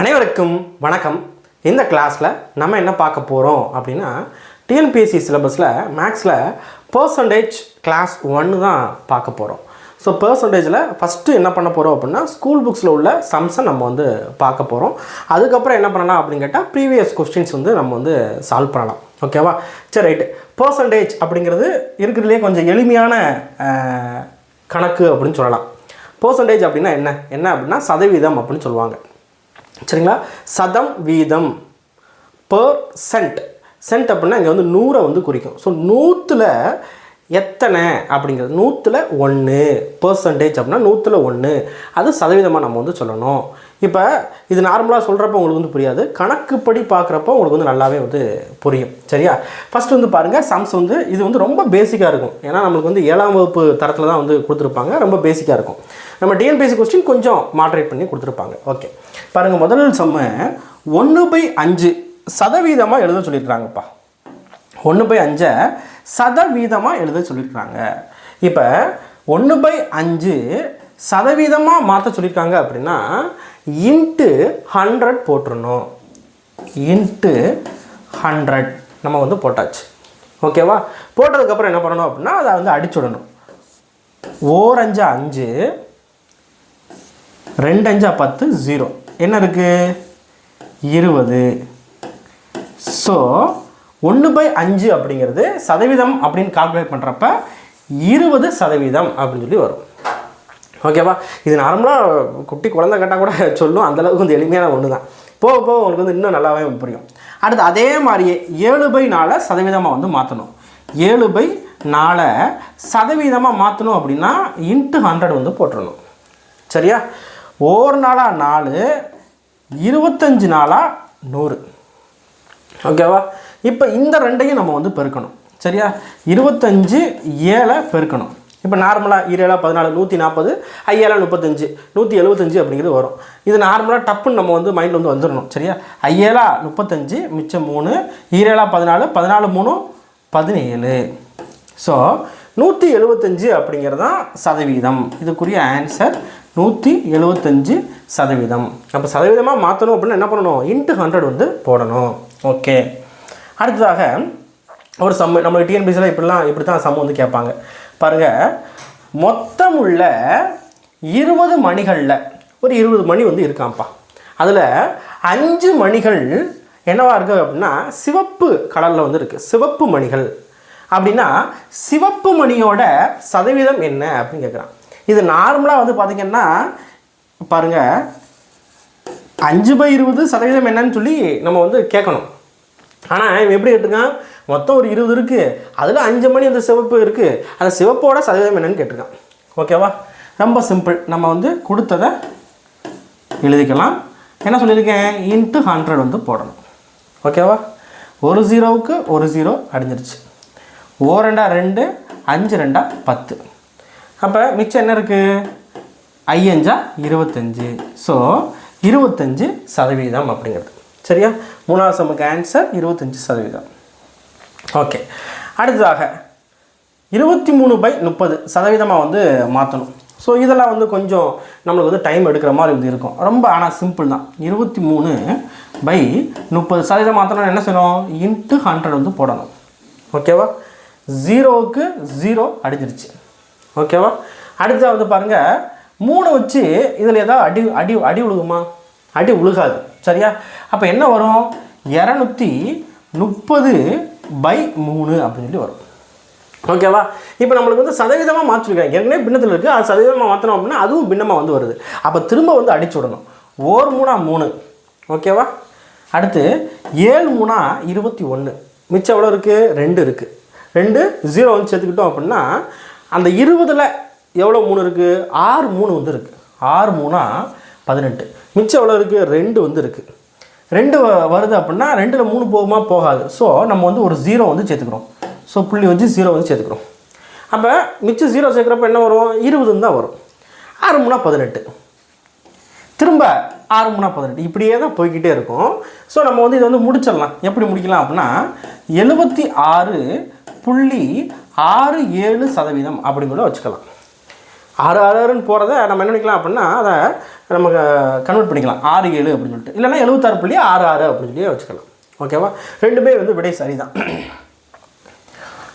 அனைவருக்கும் வணக்கம். இந்த கிளாஸில் நம்ம என்ன பார்க்க போகிறோம் அப்படின்னா டிஎன்பிஎஸ்சி சிலபஸில் மேக்ஸில் பர்சன்டேஜ் கிளாஸ் ஒன்று தான் பார்க்க போகிறோம் ஸோ பர்சன்டேஜில் ஃபஸ்ட்டு என்ன பண்ண போகிறோம் அப்படின்னா ஸ்கூல் புக்ஸில் உள்ள சம்ஸை நம்ம வந்து பார்க்க போகிறோம் அதுக்கப்புறம் என்ன பண்ணலாம் அப்படின்னு கேட்டால் ப்ரீவியஸ் கொஸ்டின்ஸ் வந்து நம்ம வந்து சால்வ் பண்ணலாம். ஓகேவா சரி ரைட்டு பர்சன்டேஜ் அப்படிங்கிறது இருக்கிறதுலே கொஞ்சம் எளிமையான கணக்கு அப்படின்னு சொல்லலாம். பர்சன்டேஜ் அப்படின்னா என்ன? என்ன அப்படின்னா சதவீதம் அப்படின்னு சொல்லுவாங்க. சரிங்களா? சதம் வீதம் பர் சென்ட் சென்ட் அப்படின்னா இங்கே வந்து நூறை வந்து குறிக்கும். ஸோ நூற்றில் எத்தனை அப்படிங்கிறது. நூற்றில் ஒன்று பர்சன்டேஜ் அப்படின்னா நூற்றில் ஒன்று அது சதவீதமாக நம்ம வந்து சொல்லணும். இப்போ இது நார்மலாக சொல்கிறப்ப உங்களுக்கு வந்து புரியாது. கணக்குப்படி பார்க்குறப்ப உங்களுக்கு வந்து நல்லாவே வந்து புரியும். சரியா? ஃபஸ்ட் வந்து பாருங்கள் சம்ஸ் வந்து இது வந்து ரொம்ப பேசிக்காக இருக்கும். ஏன்னா நம்மளுக்கு வந்து ஏழாம் வகுப்பு தரத்தில் தான் வந்து கொடுத்துருப்பாங்க. ரொம்ப பேசிக்காக இருக்கும். நம்ம டிஎன்பிஎஸ்சி கொஸ்டின் கொஞ்சம் மாட்ரேட் பண்ணி கொடுத்துருப்பாங்க. ஓகே பாருங்கள் முதல் செம்ம ஒன்று பை அஞ்சு சதவீதமாக எழுத சொல்லியிருக்கிறாங்கப்பா. ஒன்று பை அஞ்சை சதவீதமாக எழுத சொல்லியிருக்காங்க இப்போ ஒன்று பை அஞ்சு சதவீதமாக மாற்ற சொல்லியிருக்காங்க அப்படின்னா இன்ட்டு ஹண்ட்ரட் போட்டுருணும் இன்ட்டு ஹண்ட்ரட் நம்ம வந்து போட்டாச்சு. ஓகேவா? போட்டதுக்கப்புறம் என்ன பண்ணணும் அப்படின்னா அதை வந்து அடிச்சுடணும். ஓர் அஞ்சா அஞ்சு ரெண்டு அஞ்சா பத்து ஜீரோ. என்ன இருக்குது இருபது. ஸோ ஒன்று பை அஞ்சு அப்படிங்கிறது சதவீதம் அப்படின்னு கால்குலேட் பண்ணுறப்ப இருபது சதவீதம் அப்படின்னு சொல்லி வரும். ஓகேவா? இது நார்மலாக குட்டி குழந்தை கேட்டால் கூட சொல்லும். அந்தளவுக்கு வந்து எளிமையான ஒன்று தான் போக போக உங்களுக்கு வந்து இன்னும் நல்லாவே புரியும். அடுத்து அதே மாதிரியே ஏழு பை நாலை சதவீதமாக வந்து மாற்றணும் ஏழு பை நாலை சதவீதமாக மாற்றணும் அப்படின்னா இன்ட்டு ஹண்ட்ரட் வந்து போட்டுடணும் சரியா? ஒரு நாளாக நாலு இருபத்தஞ்சு நாளாக நூறு. ஓகேவா? இப்போ இந்த ரெண்டையும் நம்ம வந்து பெருக்கணும். சரியா? இருபத்தஞ்சு ஏழை பெருக்கணும். இப்போ நார்மலாக ஈரேழா பதினாலு நூற்றி நாற்பது ஐஏழா முப்பத்தஞ்சு நூற்றி எழுபத்தஞ்சு அப்படிங்கிறது வரும். இது நார்மலாக டப்புன்னு நம்ம வந்து மைண்டில் வந்து வந்துடணும் சரியா? ஐஏழா முப்பத்தஞ்சு மிச்சம் மூணு ஈரேழா பதினாலு பதினாலு மூணு பதினேழு. ஸோ நூற்றி எழுபத்தஞ்சு அப்படிங்கிறது தான் சதவீதம். இதுக்குரிய ஆன்சர் நூற்றி எழுபத்தஞ்சு சதவீதம். அப்போ சதவீதமாக மாற்றணும் அப்படின்னா என்ன பண்ணணும்? இன்ட்டு ஹண்ட்ரட் வந்து போடணும். ஓகே அடுத்ததாக ஒரு சம் நம்ம டிஎன்பிசியில் இப்படிலாம் இப்படி தான் சம் வந்து கேட்பாங்க. பாருங்கள் மொத்தம் உள்ள இருபது மணிகளில் ஒரு இருபது மணி வந்து இருக்காம்ப்பா. அதில் அஞ்சு மணிகள் என்னவாக இருக்குது அப்படின்னா சிவப்பு கலரில் வந்து இருக்குது சிவப்பு மணிகள். அப்படின்னா சிவப்பு மணியோட சதவீதம் என்ன அப்படின்னு கேட்குறான். இது நார்மலாக வந்து பார்த்திங்கன்னா பாருங்கள் அஞ்சு பை இருபது சதவீதம் என்னன்னு சொல்லி நம்ம வந்து கேட்கணும். ஆனால் இவன் எப்படி கேட்டிருக்கான்? மொத்தம் ஒரு இருபது இருக்குது அதில் அஞ்சு மணி அந்த சிவப்பு இருக்குது அந்த சிவப்போட சதவீதம் என்னன்னு கேட்டிருக்கான். ஓகேவா ரொம்ப சிம்பிள் நம்ம வந்து கொடுத்ததை எழுதிக்கலாம். என்ன சொல்லியிருக்கேன்? இன்ட்டு ஹண்ட்ரட் வந்து போடணும். ஓகேவா ஒரு ஜீரோவுக்கு ஒரு ஜீரோ அடிஞ்சிருச்சு. ஓ ரெண்டா ரெண்டு அஞ்சு ரெண்டா பத்து. அப்போ மிச்சம் என்ன இருக்குது ஐயஞ்சா இருபத்தஞ்சு. ஸோ இருபத்தஞ்சு சதவீதம் அப்படிங்கிறது. சரியா? மூணாவது சமக்கு ஆன்சர் இருபத்தஞ்சு சதவீதம். ஓகே அடுத்ததாக இருபத்தி மூணு பை முப்பது சதவீதமாக வந்து மாற்றணும் ஸோ இதெல்லாம் வந்து கொஞ்சம் நம்மளுக்கு வந்து டைம் எடுக்கிற மாதிரி வந்து இருக்கும். ரொம்ப ஆனால் சிம்பிள் தான். இருபத்தி மூணு பை முப்பது சதவீதம் மாற்றணும் என்ன செய்யணும்? இன்ட்டு ஹண்ட்ரட் வந்து போடணும். ஓகேவா ஜீரோவுக்கு ஜீரோ அடிஞ்சிருச்சு. ஓகேவா அடுத்து வந்து பாருங்கள் மூணு வச்சு இதில் ஏதாவது அடி அடி அடி உழுகுமா அடி உழுகாது சரியா? அப்போ என்ன வரும்? இரநூத்தி முப்பது பை மூணு அப்படின்னு சொல்லி வரும். ஓகேவா இப்போ நம்மளுக்கு வந்து சதவீதமாக மாற்றிருக்காங்க. ஏற்கனவே பின்னத்தில் இருக்குது அது சதவீதமாக மாற்றணும் அப்படின்னா அதுவும் பின்னமாக வந்து வருது. அப்போ திரும்ப வந்து அடிச்சு விடணும். ஓர் மூணா மூணு. ஓகேவா அடுத்து ஏழு மூணா இருபத்தி ஒன்று மிச்சம் எவ்வளோ இருக்குது ரெண்டு இருக்குது ரெண்டு ஜீரோ வந்து சேர்த்துக்கிட்டோம் அப்படின்னா அந்த இருபதில் எவ்வளோ மூணு இருக்குது ஆறு மூணு வந்து இருக்குது ஆறு மூணா பதினெட்டு. மிச்சம் எவ்வளோ இருக்குது ரெண்டு வந்து இருக்குது ரெண்டு வ- வருது அப்படின்னா ரெண்டில் மூணு போகுமா? போகாது. ஸோ நம்ம வந்து ஒரு ஜீரோ வந்து சேர்த்துக்கிறோம். ஸோ புள்ளி வச்சு ஜீரோ வந்து சேர்த்துக்கிறோம். அப்போ மிச்சம் ஜீரோ சேர்க்குறப்ப என்ன வரும்? இருபதுன்னு தான் வரும். ஆறு மூணா பதினெட்டு. திரும்ப ஆறு மூணா பதினெட்டு. இப்படியே தான் போய்க்கிட்டே இருக்கும். ஸோ நம்ம வந்து இதை வந்து முடிச்சிடலாம். எப்படி முடிக்கலாம் அப்படின்னா எழுபத்தி ஆறு புள்ளி ஆறு ஏழு சதவீதம் அப்படிங்கிற வச்சுக்கலாம். ஆறு ஆறு ஆறுன்னு போகிறத நம்ம என்ன பண்ணிக்கலாம் அப்படின்னா அதை நம்ம கன்வெர்ட் பண்ணிக்கலாம். ஆறு ஏழு அப்படின்னு சொல்லிட்டு. இல்லைனா எழுபத்தாறு புள்ளி ஆறு ஆறு அப்படின்னு சொல்லி வச்சுக்கலாம். ஓகேவா ரெண்டுமே வந்து விடை சரிதான்.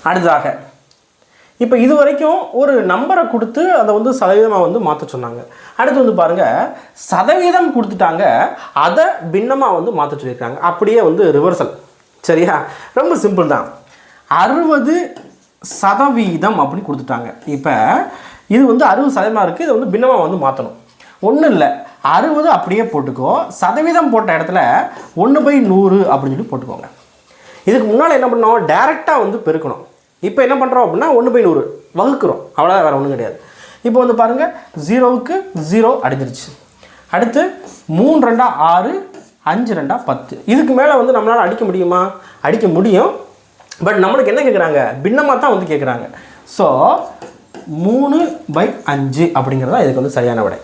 அடுத்ததாக இப்போ இது வரைக்கும் ஒரு நம்பரை கொடுத்து அதை வந்து சதவீதமாக வந்து மாற்ற சொன்னாங்க. அடுத்து வந்து பாருங்கள் சதவீதம் கொடுத்துட்டாங்க அதை பின்னமாக வந்து மாற்ற சொல்லியிருக்காங்க. அப்படியே வந்து ரிவர்சல் சரியா? ரொம்ப சிம்பிள் தான். அறுபது சதவீதம் அப்படின்னு கொடுத்துட்டாங்க. இப்போ இது வந்து அறுபது சதவீதமாக இருக்குது இதை வந்து பின்னமாக வந்து மாற்றணும் ஒன்றும் இல்லை. அறுபது அப்படியே போட்டுக்கோ. சதவீதம் போட்ட இடத்துல ஒன்று பை நூறு அப்படின்னு சொல்லி போட்டுக்கோங்க. இதுக்கு முன்னால் என்ன பண்ணோம்? டேரெக்டாக வந்து பெருக்கணும். இப்போ என்ன பண்ணுறோம் அப்படின்னா ஒன்று பை நூறு. வகுக்கிறோம். அவ்வளோதான் வேறு ஒன்றும் கிடையாது. இப்போ வந்து பாருங்கள் ஜீரோவுக்கு ஜீரோ அடிஞ்சிருச்சு. அடுத்து மூணு ரெண்டா ஆறு அஞ்சு ரெண்டா பத்து. இதுக்கு மேலே வந்து நம்மளால் அடிக்க முடியுமா? அடிக்க முடியும். பட் நம்மளுக்கு என்ன கேட்குறாங்க பின்னமாக தான் வந்து கேட்குறாங்க ஸோ மூணு பை அஞ்சு அப்படிங்கிறது தான் இதுக்கு வந்து சரியான விடை.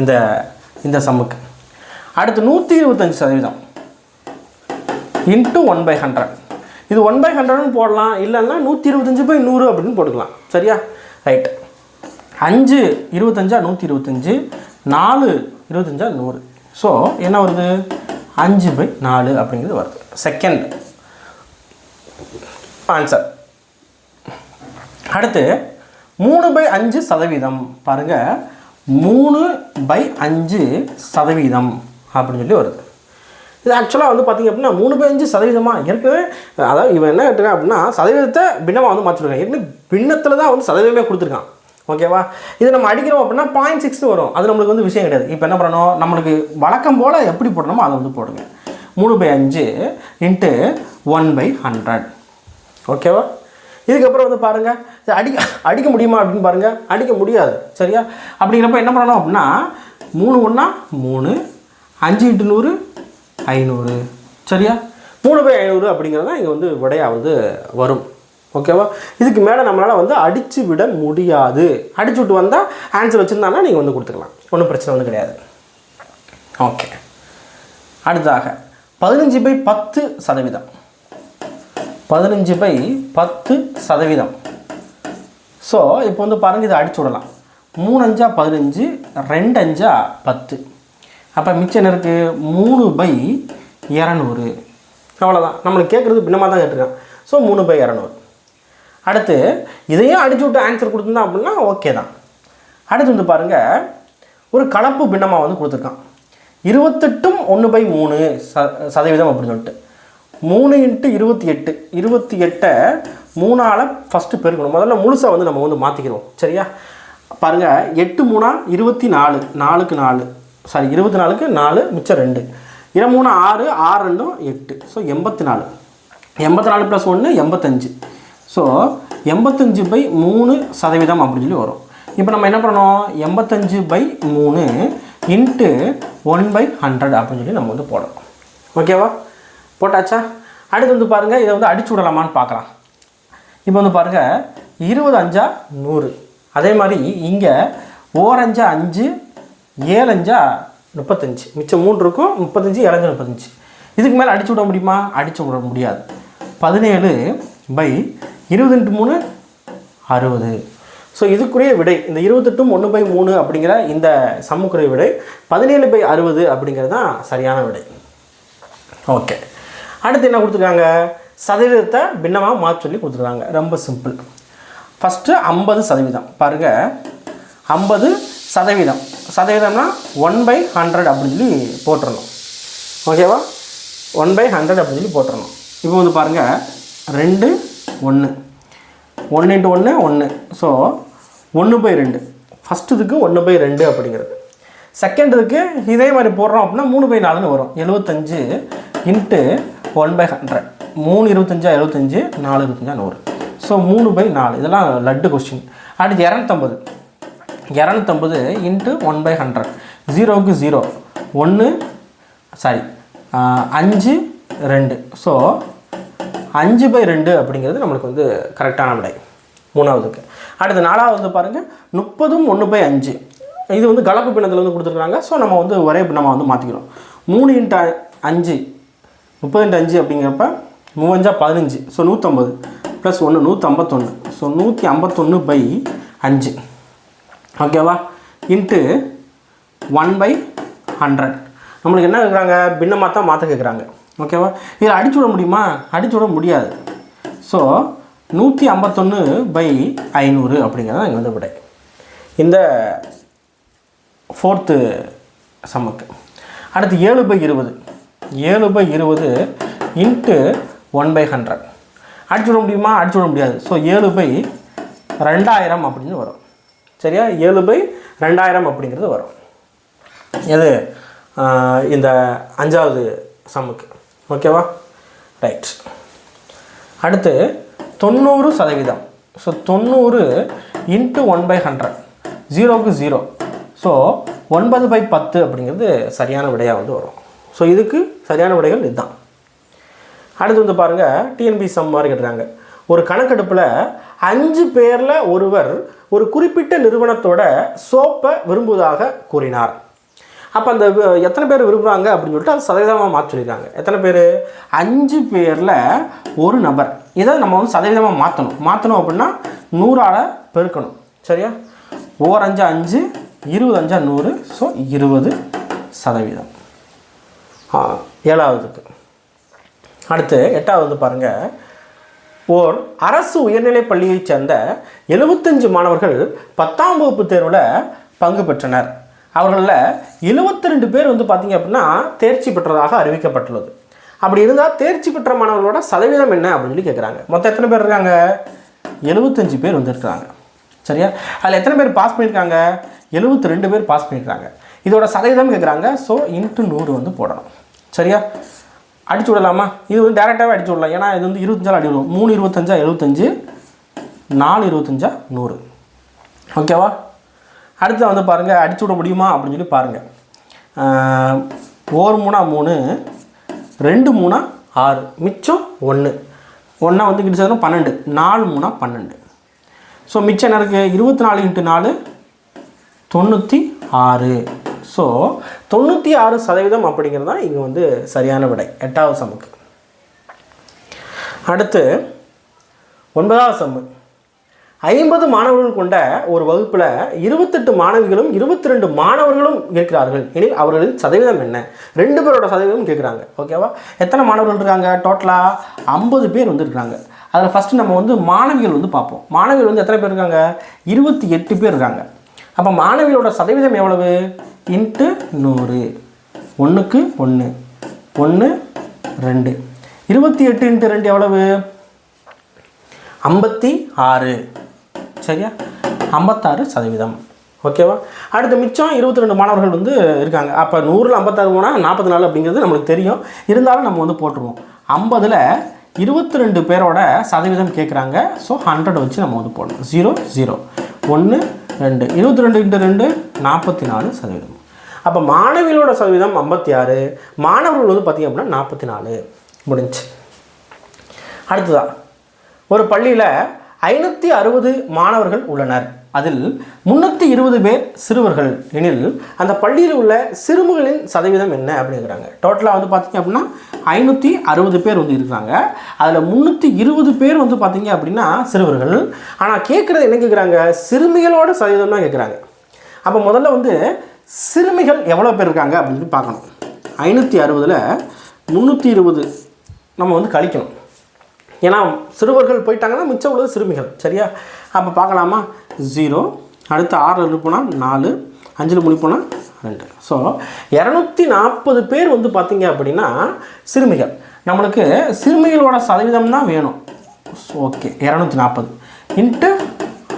இந்த இந்த சம்முக்கு அடுத்து நூற்றி இருபத்தஞ்சு சதவீதம். இன்ட்டு ஒன் பை ஹண்ட்ரட் இது ஒன் பை ஹண்ட்ரட்னு போடலாம். இல்லைன்னா நூற்றி இருபத்தஞ்சு பை நூறு அப்படின்னு போட்டுக்கலாம். சரியா? ரைட் அஞ்சு இருபத்தஞ்சா நூற்றி இருபத்தஞ்சு நாலு இருபத்தஞ்சா நூறு. ஸோ என்ன வருது? அஞ்சு பை நாலு அப்படிங்கிறது வருது. செகண்ட் ஆன்சர் அடுத்து மூணு பை அஞ்சு சதவீதம். பாருங்கள் மூணு பை அஞ்சு சதவீதம் அப்படின்னு சொல்லி வருது. இது ஆக்சுவலாக வந்து பார்த்திங்க அப்படின்னா மூணு பை அஞ்சு சதவீதமாக ஏற்கனவே அதாவது இவன் என்ன கேட்டிருக்கான் அப்படின்னா சதவீதத்தை பின்னமாக வந்து மாற்றிருக்கான் ஏற்கனவே பின்னத்தில் தான் வந்து சதவீதமே கொடுத்துருக்கான். ஓகேவா இது நம்ம அடிக்கிறோம் அப்படின்னா பாயிண்ட் சிக்ஸ்னு வரும். அது நம்மளுக்கு வந்து விஷயம் கிடையாது. இப்போ என்ன பண்ணணும்? நம்மளுக்கு வழக்கம் போல் எப்படி போடணுமோ அதை வந்து போடுங்க. மூணு பை அஞ்சு இன்ட்டு ஒன் பை ஹண்ட்ரட் ஓகேவா இதுக்கப்புறம் வந்து பாருங்கள் அடிக்க அடிக்க முடியுமா அப்படின்னு பாருங்கள் அடிக்க முடியாது சரியா? அப்படிங்கிறப்ப என்ன பண்ணணும் அப்படின்னா மூணு ஒன்றா மூணு அஞ்சு இன்ட்டு நூறு ஐநூறு சரியா? மூணு பை ஐநூறு அப்படிங்கிறது தான் இங்கே வந்து விடையாக வந்து வரும். ஓகேவா? இதுக்கு மேலே நம்மளால் வந்து அடித்து விட முடியாது. அடிச்சு விட்டு வந்தால் ஆன்சர் வச்சுருந்தாங்கன்னா நீங்கள் வந்து கொடுத்துக்கலாம். ஒன்றும் பிரச்சனை ஒன்றும் கிடையாது. ஓகே. அடுத்ததாக பதினஞ்சு பை பத்து சதவீதம். பதினஞ்சு பை பத்து சதவீதம். ஸோ இப்போ வந்து பாருங்கள் இதை அடிச்சு விடலாம். மூணு அஞ்சா பதினஞ்சு ரெண்டு அஞ்சா பத்து. அப்போ மிச்சம் என்ன இருக்குது மூணு பை இரநூறு. அவ்வளோதான் நம்மளுக்கு கேட்குறது பின்னமாக தான் கேட்டிருக்கான். ஸோ மூணு பை இரநூறு. அடுத்து இதையும் அடிச்சு விட்டு ஆன்சர் கொடுத்துருந்தான் அப்படின்னா ஓகே தான். அடுத்து வந்து பாருங்கள் ஒரு கலப்பு பின்னமாக வந்து கொடுத்துருக்கான். இருபத்தெட்டும் ஒன்று பை மூணு ச சதவீதம் அப்படின்னு சொல்லிட்டு. மூணு இன்ட்டு இருபத்தி எட்டு. இருபத்தி எட்டை மூணால் ஃபஸ்ட்டு பெருக்கணும். முதல்ல முழுசாக வந்து நம்ம வந்து மாற்றிக்கிறோம் சரியா? பாருங்கள் எட்டு மூணா இருபத்தி நாலு. நாலுக்கு நாலு. சாரி இருபத்தி நாலுக்கு நாலு மிச்சம் ரெண்டு. இரு மூணு ஆறு ஆறு ரெண்டும் எட்டு. ஸோ எண்பத்தி நாலு. எண்பத்தி நாலு ப்ளஸ் ஒன்று எண்பத்தஞ்சு ஸோ எண்பத்தஞ்சு பை மூணு சதவீதம் அப்படின்னு சொல்லி வரும். இப்போ நம்ம என்ன பண்ணணும்? எண்பத்தஞ்சு பை மூணு இன்ட்டு ஒன் பை ஹண்ட்ரட் அப்படின்னு சொல்லி நம்ம வந்து போடணும். ஓகேவா? போட்டாச்சா? அடுத்து வந்து பாருங்கள் இதை வந்து அடிச்சு விடலாமான்னு பார்க்கலாம். இப்போ வந்து பாருங்கள் இருபது அஞ்சா நூறு. அதே மாதிரி இங்கே ஓரஞ்சா அஞ்சு ஏழஞ்சா முப்பத்தஞ்சு. மிச்சம் மூணு இருக்கும் முப்பத்தஞ்சு ஏழஞ்சு முப்பத்தஞ்சு. இதுக்கு மேலே அடிச்சு விட முடியுமா? அடிச்சு விட முடியாது. பதினேழு பை இருபது இன்ட்டு மூணு அறுபது. ஸோ இதுக்குரிய விடை இந்த இருபத்தெட்டும் ஒன்று பை மூணு அப்படிங்கிற இந்த சம்முக்குரிய விடை பதினேழு பை அறுபது அப்படிங்கிறது தான் சரியான விடை. ஓகே அடுத்து என்ன கொடுத்துருக்காங்க? சதவீதத்தை பின்னமாக மாற்ற சொல்லி கொடுத்துருக்காங்க. ரொம்ப சிம்பிள் ஃபஸ்ட்டு ஐம்பது சதவீதம். பாருங்கள் ஐம்பது சதவீதம். சதவீதம்னா ஒன் பை ஹண்ட்ரட் அப்படின்னு சொல்லி போட்டுறணும். ஓகேவா ஒன் பை ஹண்ட்ரட் அப்படின்னு சொல்லி போட்டுடணும் இப்போ வந்து பாருங்கள் ரெண்டு ஒன்று ஒன்று இன்ட்டு ஒன்று ஒன்று ஸோ ஒன்று பை ரெண்டு. ஃபஸ்ட் இதுக்கு ஒன்று பை ரெண்டு அப்படிங்கிறது. செகண்ட் இதுக்கு இதே மாதிரி போடுறோம் அப்படின்னா மூணு பை நாலுன்னு வரும். எழுபத்தஞ்சு இன்ட்டு ஒன் பை ஹண்ட்ரட் மூணு இருபத்தஞ்சா எழுபத்தஞ்சு நாலு இருபத்தஞ்சா நூறு. ஸோ மூணு பை நாலு. இதெல்லாம் லட்டு கொஸ்டின் அடுத்து இரநூத்தம்பது. இரநூத்தம்பது இன்ட்டு ஒன் பை ஹண்ட்ரட் ஜீரோவுக்கு ஜீரோ ஒன்று சாரி அஞ்சு ரெண்டு. ஸோ அஞ்சு பை ரெண்டு அப்படிங்கிறது நம்மளுக்கு வந்து கரெக்டான விடை. மூணாவதுக்கு. அடுத்து நாலாவது பாருங்கள் முப்பதும் ஒன்று பை அஞ்சு. இது வந்து கலப்பு பிணத்தில் வந்து கொடுத்துருக்காங்க ஸோ நம்ம வந்து ஒரே பின்னமாக வந்து மாற்றிக்கிறோம் மூணு இன்ட்டு அஞ்சு முப்பது இன்ட்டு அஞ்சு அப்படிங்கிறப்ப மூவஞ்சா பதினஞ்சு ஸோ நூற்றம்பது ப்ளஸ் ஒன்று நூற்றம்பத்தொன்று ஸோ நூற்றி ஐம்பத்தொன்று பை அஞ்சு ஓகேவா இன்ட்டு ஒன் பை ஹண்ட்ரட் நம்மளுக்கு என்ன கேட்குறாங்க பின்னமாக தான் மாற்ற கேட்குறாங்க ஓகேவா இதில் அடிச்சு விட முடியுமா? அடிச்சு விட முடியாது. ஸோ நூற்றி ஐம்பத்தொன்று பை ஐநூறு அப்படிங்கிறது இங்கே வந்து விடை. இந்த ஃபோர்த்து சமக்கு அடுத்து ஏழு பை இருபது. ஏழு பை இருபது இன்ட்டு ஒன் பை ஹண்ட்ரட் அடிச்சு விட முடியுமா? அடிச்சு விட முடியாது. ஸோ ஏழு பை ரெண்டாயிரம் அப்படின்னு வரும். சரியா? ஏழு பை ரெண்டாயிரம் அப்படிங்கிறது வரும். எது இந்த அஞ்சாவது சம்முக்கு ஓகேவா ரைட் அடுத்து தொண்ணூறு சதவீதம். ஸோ தொண்ணூறு இன்ட்டு ஒன் பை ஹண்ட்ரட் ஜீரோக்கு ஜீரோ ஸோ ஒன்பது பை பத்து அப்படிங்கிறது சரியான விடையாக வந்து வரும். ஸோ இதுக்கு சரியான விடைகள் இதுதான். அடுத்து வந்து பாருங்கள் டிஎன்பி சம் மாதிரி கேட்டுறாங்க. ஒரு கணக்கெடுப்பில் அஞ்சு பேரில் ஒருவர் ஒரு குறிப்பிட்ட நிறுவனத்தோட சோப்பை விரும்புவதாக கூறினார். அப்போ அந்த எத்தனை பேர் விரும்புகிறாங்க அப்படின்னு சொல்லிட்டு அது சதவீதமாக மாற்றி சொல்லிடுறாங்க எத்தனை பேர்? அஞ்சு பேரில் ஒரு நபர். இதை நம்ம வந்து சதவீதமாக மாற்றணும் மாற்றணும் அப்படின்னா நூறால் பெருக்கணும். சரியா? ஓர் அஞ்சு அஞ்சு இருபது அஞ்சா நூறு ஸோ இருபது சதவீதம். ஆ, ஏழாவதுக்கு. அடுத்து எட்டாவது பாருங்கள் ஓர் அரசு உயர்நிலைப் பள்ளியைச் சேர்ந்த எழுபத்தஞ்சு மாணவர்கள் பத்தாம் வகுப்பு தேர்வில் பங்கு பெற்றனர். அவர்களில் 72 ரெண்டு பேர் வந்து பார்த்தீங்க அப்படின்னா தேர்ச்சி பெற்றதாக அறிவிக்கப்பட்டுள்ளது. அப்படி இருந்தால் தேர்ச்சி பெற்ற மாணவர்களோட சதவீதம் என்ன அப்படின்னு சொல்லி கேட்குறாங்க மொத்தம் எத்தனை பேர் இருக்காங்க? எழுபத்தஞ்சு பேர் வந்துருக்குறாங்க சரியா? அதில் எத்தனை பேர் பாஸ் பண்ணியிருக்காங்க 72 ரெண்டு பேர் பாஸ் பண்ணியிருக்காங்க இதோட சதவீதம் கேட்குறாங்க ஸோ இன்ட்டு நூறு வந்து போடணும். சரியா? அடிச்சு விடலாமா? இது வந்து டேரெக்டாகவே அடிச்சு விடலாம். ஏன்னா இது வந்து இருபத்தஞ்சால் அடி விடுவோம் மூணு இருபத்தஞ்சா எழுபத்தஞ்சு நாலு இருபத்தஞ்சா நூறு. ஓகேவா அடுத்து வந்து பாருங்கள் அடிச்சு விட முடியுமா அப்படின்னு சொல்லி பாருங்கள் ஓர் மூணா மூணு ரெண்டு மூணா ஆறு. மிச்சம் ஒன்று ஒன்றா வந்து கிட்ட சேர்ந்து பன்னெண்டு. நாலு மூணா பன்னெண்டு. ஸோ மிச்சம் எனக்கு இருபத்தி நாலு இன்ட்டு நாலு தொண்ணூற்றி ஆறு. ஸோ தொண்ணூற்றி ஆறு சதவீதம் அப்படிங்கிறது தான் இங்கே வந்து சரியான விடை எட்டாவது சமுக்கு அடுத்து ஒன்பதாவது சம்மு ஐம்பது மாணவர்கள் கொண்ட ஒரு வகுப்பில் இருபத்தெட்டு மாணவிகளும் இருபத்தி ரெண்டு மாணவர்களும் இருக்கிறார்கள். எனில் அவர்களின் சதவீதம் என்ன? ரெண்டு பேரோட சதவீதம் கேட்குறாங்க ஓகேவா எத்தனை மாணவர்கள் இருக்காங்க? டோட்டலாக ஐம்பது பேர் வந்து இருக்காங்க. அதில் ஃபஸ்ட்டு நம்ம வந்து மாணவிகள் வந்து பார்ப்போம். மாணவிகள் வந்து எத்தனை பேர் இருக்காங்க? இருபத்தி எட்டு பேர் இருக்காங்க. அப்போ மாணவியோட சதவீதம் எவ்வளவு? இன்ட்டு நூறு. ஒன்றுக்கு ஒன்று ஒன்று ரெண்டு. இருபத்தி எட்டு இன்ட்டு ரெண்டு எவ்வளவு? ஐம்பத்தி ஆறு. சரியா? ஐம்பத்தாறு சதவீதம். ஓகேவா? அடுத்து மிச்சம் இருபத்தி ரெண்டு மாணவர்கள் வந்து இருக்காங்க. அப்போ நூறில் ஐம்பத்தாறு போனால் நாற்பத்தி நாலு அப்படிங்கிறது நம்மளுக்கு தெரியும். இருந்தாலும் நம்ம வந்து போட்டுருவோம். ஐம்பதில் இருபத்தி ரெண்டு பேரோட சதவீதம் கேட்குறாங்க ஸோ ஹண்ட்ரட் வச்சு நம்ம வந்து போடணும். ஜீரோ ஜீரோ ஒன்று ரெண்டு. இருபத்தி ரெண்டு இன்ட்டு ரெண்டு நாற்பத்தி நாலு சதவீதம். அப்போ மாணவிகளோட சதவீதம் ஐம்பத்தி ஆறு மாணவர்கள் வந்து பார்த்திங்க அப்படின்னா நாற்பத்தி நாலு முடிஞ்சு. அடுத்ததான் ஒரு பள்ளியில் ஐநூற்றி அறுபது மாணவர்கள் உள்ளனர். அதில் முன்னூற்றி இருபது பேர் சிறுவர்கள். எனில் அந்த பள்ளியில் உள்ள சிறுமிகளின் சதவீதம் என்ன அப்படிங்கிறாங்க. டோட்டலாக வந்து பார்த்தீங்க அப்படின்னா ஐநூற்றி அறுபது பேர் வந்து இருக்கிறாங்க. அதில் முந்நூற்றி இருபது பேர் வந்து பார்த்தீங்க அப்படின்னா சிறுவர்கள். ஆனால் கேட்குறது என்ன கேட்குறாங்க? சிறுமிகளோட சதவீதம் தான் கேட்குறாங்க. அப்போ முதல்ல வந்து சிறுமிகள் எவ்வளோ பேர் இருக்காங்க அப்படின்னு பார்க்கணும். ஐநூற்றி அறுபதில் முந்நூற்றி இருபது நம்ம வந்து கழிக்கணும். ஏன்னா சிறுவர்கள் போயிட்டாங்கன்னா மிச்சம் உள்ளது சிறுமிகள். சரியா? அப்போ பார்க்கலாமா? ஜீரோ அடுத்து ஆறு போனால் நாலு அஞ்சில் முடி போனால் ரெண்டு. ஸோ இரநூத்தி நாற்பது பேர் வந்து பார்த்தீங்க அப்படின்னா சிறுமிகள். நம்மளுக்கு சிறுமிகளோட சதவீதம் தான் வேணும். ஓகே இரநூத்தி நாற்பது. இன்ட்டு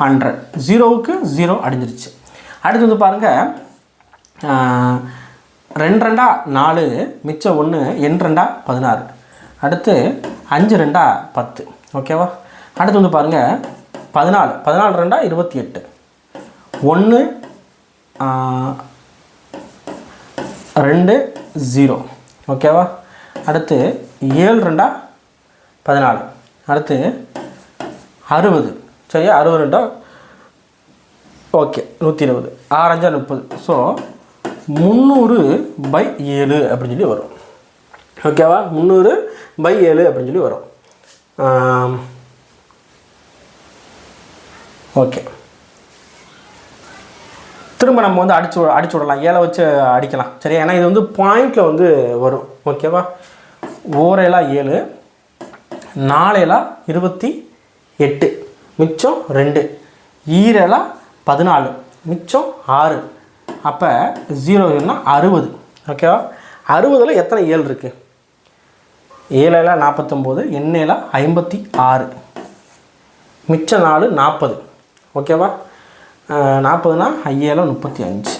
ஹண்ட்ரட் ஜீரோவுக்கு ஜீரோ அடிஞ்சிருச்சு. அடுத்து வந்து பாருங்கள் ரெண்டு ரெண்டா நாலு மிச்சம் ஒன்று எண் ரெண்டா பதினாறு. அடுத்து அஞ்சு ரெண்டா பத்து. ஓகேவா அடுத்து வந்து பாருங்கள் பதினாலு. பதினாலு ரெண்டா இருபத்தி எட்டு. ஒன்று ரெண்டு ஜீரோ ஓகேவா அடுத்து ஏழு ரெண்டா பதினாலு. அடுத்து அறுபது. சரியா? அறுபது ரெண்டா ஓகே நூற்றி இருபது. ஆறஞ்சா முப்பது. ஸோ முந்நூறு பை ஏழு அப்படின்னு சொல்லி வரும். ஓகேவா முந்நூறு பை ஏழு அப்படின்னு சொல்லி வரும். ஓகே திரும்ப நம்ம வந்து அடிச்சு அடிச்சு விடலாம். ஏழை வச்சு அடிக்கலாம். சரியா? ஏன்னா இது வந்து பாயிண்டில் வந்து வரும். ஓகேவா ஓரேலா ஏழு நாலேலா இருபத்தி எட்டு மிச்சம் ரெண்டு ஈரலா பதினாலு மிச்சம் ஆறு. அப்போ ஜீரோ ஜீரோனா அறுபது. ஓகேவா அறுபதில் எத்தனை ஏழு இருக்குது ஏழில் நாற்பத்தொம்போது எண்ணில் ஐம்பத்தி ஆறு. மிச்ச நாலு நாற்பது. ஓகேவா? நாற்பதுனா ஐயாயிரம் முப்பத்தி அஞ்சு.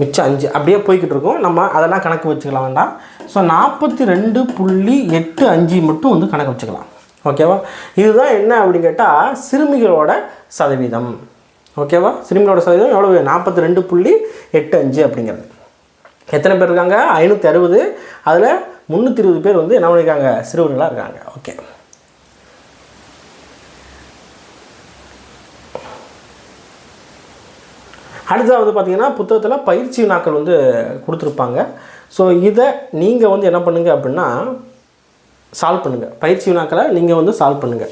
மிச்சம் அஞ்சு. அப்படியே போய்கிட்டு இருக்கோம். நம்ம அதெல்லாம் கணக்கு வச்சுக்கலாம் வேண்டாம். ஸோ நாற்பத்தி ரெண்டு புள்ளி எட்டு அஞ்சு மட்டும் வந்து கணக்கு வச்சுக்கலாம். ஓகேவா? இதுதான் என்ன அப்படின்னு கேட்டால் சிறுமிகளோட சதவீதம். ஓகேவா? சிறுமிகளோட சதவீதம் எவ்வளோ நாற்பத்தி ரெண்டு புள்ளி எட்டு அஞ்சு அப்படிங்கிறது. எத்தனை பேர் இருக்காங்க? ஐநூற்றி அறுபது. அதில் முந்நூற்றி இருபது பேர் வந்து என்ன பண்ணியிருக்காங்க சிறுவர்களாக இருக்காங்க. ஓகே அடுத்தாவது பார்த்தீங்கன்னா புத்தகத்தில் பயிற்சி வினாக்கள் வந்து கொடுத்துருப்பாங்க. ஸோ இதை நீங்கள் வந்து என்ன பண்ணுங்கள் அப்படின்னா சால்வ் பண்ணுங்கள் பயிற்சி வினாக்களை நீங்கள் வந்து சால்வ் பண்ணுங்கள்